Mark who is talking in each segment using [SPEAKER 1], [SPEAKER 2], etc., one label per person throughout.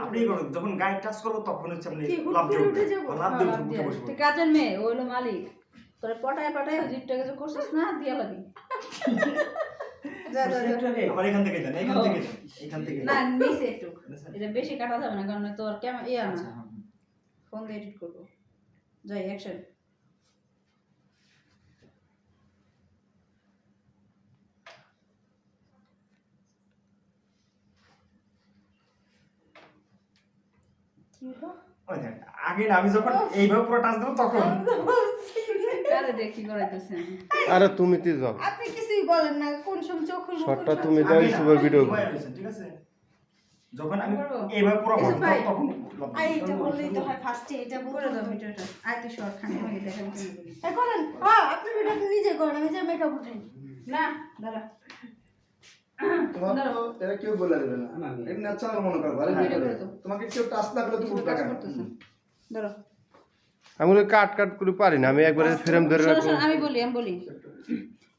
[SPEAKER 1] আপনি করুন যখন গায়ে টাচ করব তখন হচ্ছে আপনি লাভ
[SPEAKER 2] হ্যাঁ। কাজের মেয়ে ও হলো মালিক। তোর পটায় পটায় জিপটা কিছু করছিস না দিয়া লাগি। যা, যা, যা।
[SPEAKER 1] আবার এখান থেকে যান এখান থেকে যান এখান থেকে
[SPEAKER 2] না। নিচে একটু। এটা বেশি কাটা যাবে না কারণ তোর কেমন ইয়া না।
[SPEAKER 1] আচ্ছা, হ্যাঁ।
[SPEAKER 2] ফোন দিয়ে এডিট করব। যাই অ্যাকশন
[SPEAKER 3] কি হলো?
[SPEAKER 1] ওই দেখ, আগে আমি যখন এইভাবে পুরো টাচ দেবো তখন।
[SPEAKER 2] কারে দেখি করাইতেছে।
[SPEAKER 4] আরে তুমি তে যাও।
[SPEAKER 3] আপনি কিছুই বলেন না কোন সময় চোখ খুলবো,
[SPEAKER 4] শর্টটা তুমি দাও
[SPEAKER 1] আগে
[SPEAKER 4] ভিডিও
[SPEAKER 1] ঠিক আছে? যখন আমি এইভাবে পুরো? তখন লাভ
[SPEAKER 3] এটা বললেই তো হয় ফার্স্টে এটা
[SPEAKER 2] করে দাও ভিডিওটা। আয় তুই শর্ট খানি কেন বলি
[SPEAKER 3] এ করেন। হ্যাঁ আপনি ভিডিও নিজে করেন আমি যে মেকআপ উঠাই।
[SPEAKER 2] না দাঁড়া।
[SPEAKER 5] তোমার তো কেউ বলে দেবে না এমনি ন্যাচারাল মনে করো ভালো
[SPEAKER 2] দাও।
[SPEAKER 5] তোমাকে কেউ টাচ না করলে তুমি উঠবে কেন?
[SPEAKER 2] ধরো।
[SPEAKER 4] আমি বলি কাট কাট করে পারি না আমি একবারে ফ্রেম ধরে রাখব।
[SPEAKER 2] আমি বলি আমি বলি।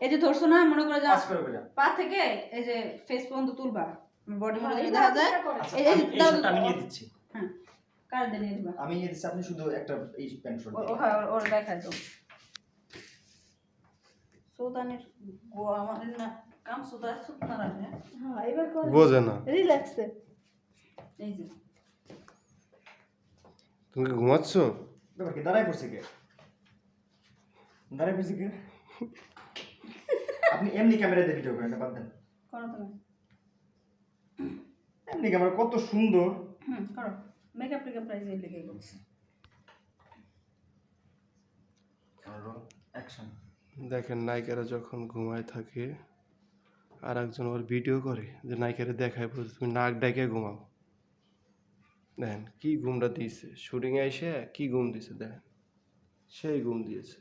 [SPEAKER 2] এই যে ধরছো না মনে করে যা
[SPEAKER 1] পাস করে করে।
[SPEAKER 2] পা থেকে এই যে ফেস পর্যন্ত তুলবা। বডি
[SPEAKER 3] হ্যাঁ,
[SPEAKER 2] যদি দেখা যায়।
[SPEAKER 1] আচ্ছা,
[SPEAKER 2] এই- এই
[SPEAKER 1] আমি-
[SPEAKER 2] দাও-
[SPEAKER 1] নিয়ে দিচ্ছি।
[SPEAKER 2] হ্যাঁ কার দিয়ে নিয়ে দিবা।
[SPEAKER 1] আমি নিয়ে দিচ্ছি আপনি শুধু একটা এই প্যান্ট শর্ট
[SPEAKER 2] ও- হ্যাঁ ওর- দেখায় তো সুলতানের গো আমার না কাম সুদা সুতনা রাখে
[SPEAKER 3] হ্যাঁ এবার করেন
[SPEAKER 4] বোঝে না
[SPEAKER 3] রিল্যাক্সে
[SPEAKER 2] এই যে
[SPEAKER 4] তুমি কি ঘুমাচ্ছ
[SPEAKER 1] ব্যাপার কি দাঁড়ায় পড়ছে কে দাঁড়ায় পড়ছে কে আপনি এমনি ক্যামেরা দিয়ে ভিডিও করেন বাদ দেন
[SPEAKER 2] করো তুমি
[SPEAKER 1] এমনি ক্যামেরা কত সুন্দর
[SPEAKER 2] হুম করো মেকআপ টেকআপ প্রাইস এই লেগে করছে
[SPEAKER 1] অ্যাকশন
[SPEAKER 4] দেখেন নায়িকারা যখন ঘুমায় থাকে আর একজন ওর ভিডিও করে যে নায়িকারে দেখায় বলছে তুমি নাক ডাকে ঘুমাও। দেখেন কি ঘুমটা দিয়েছে। শুটিংয়ে এসে কি ঘুম দিয়েছে দেখেন। সেই ঘুম দিয়েছে।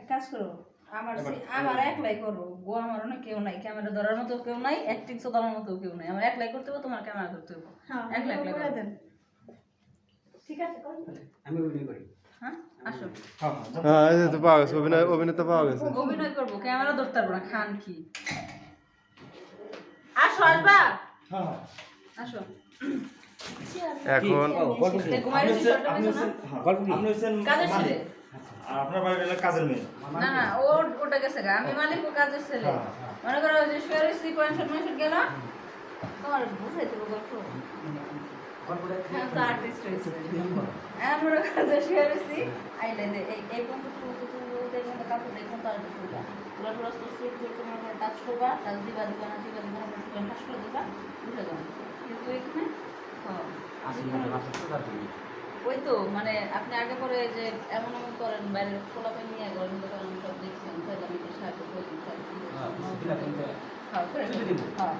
[SPEAKER 2] এক কাজ করো আমার আমার একলাই করো গো আমার অনেক কেউ নাই ক্যামেরা ধরার মতো কেউ নাই অ্যাক্টিং শোধানোর মতো কেউ নাই। আমার একলাই করতে হবে তোমার ক্যামেরা ধরতে হবে।
[SPEAKER 3] হ্যাঁ
[SPEAKER 2] একলা একলা
[SPEAKER 3] করে দেন। ঠিক আছে করেন।
[SPEAKER 2] হ্যাঁ আসো
[SPEAKER 1] হ্যাঁ? হ্যাঁ
[SPEAKER 4] হ্যাঁ এই তো পাওয়া গেছে অভিনয় অভিনয় তো পাওয়া গেছে।
[SPEAKER 2] অভিনয় করব ক্যামেরা ধরতে পারব না খান কি। আসো আসবা।
[SPEAKER 1] হ্যাঁ হ্যাঁ।
[SPEAKER 4] এখন
[SPEAKER 2] রয়েছি,
[SPEAKER 1] হ্যাঁ,
[SPEAKER 2] কাজের
[SPEAKER 1] আপনার বাড়ির মেয়ে?
[SPEAKER 2] না না ও ওটা গেছে আমি মালিক ও কাজের ছেলে।
[SPEAKER 1] হ্যাঁ, হ্যাঁ।
[SPEAKER 2] মনে করো যে পয়েন্ট গেল। তোমার বুঝাইতে গল্প। হ্যাঁ তো আর্টিস্ট হয়েছে হ্যাঁ মনে করো যে শুয়ারে সি আইলে যে এই এই পর্যন্ত তুলতে তুলতে দেখুন কাপড় দেখুন তার তুলবা তুলার পুরো স্ট্রেট করে মনে করো টাচ করবা টাচ দিবা দিবা না দিবা দিবা না দিবা টাচ করে দিবা বুঝে যাবে কিন্তু এখানে হ্যাঁ ওই তো মানে আপনি আগে পরে যে এমন এমন করেন বাইরের খোলা পানি নিয়ে গরম আমি সব দেখছি আমি সাহায্য করে দিই হ্যাঁ করে দিই। হ্যাঁ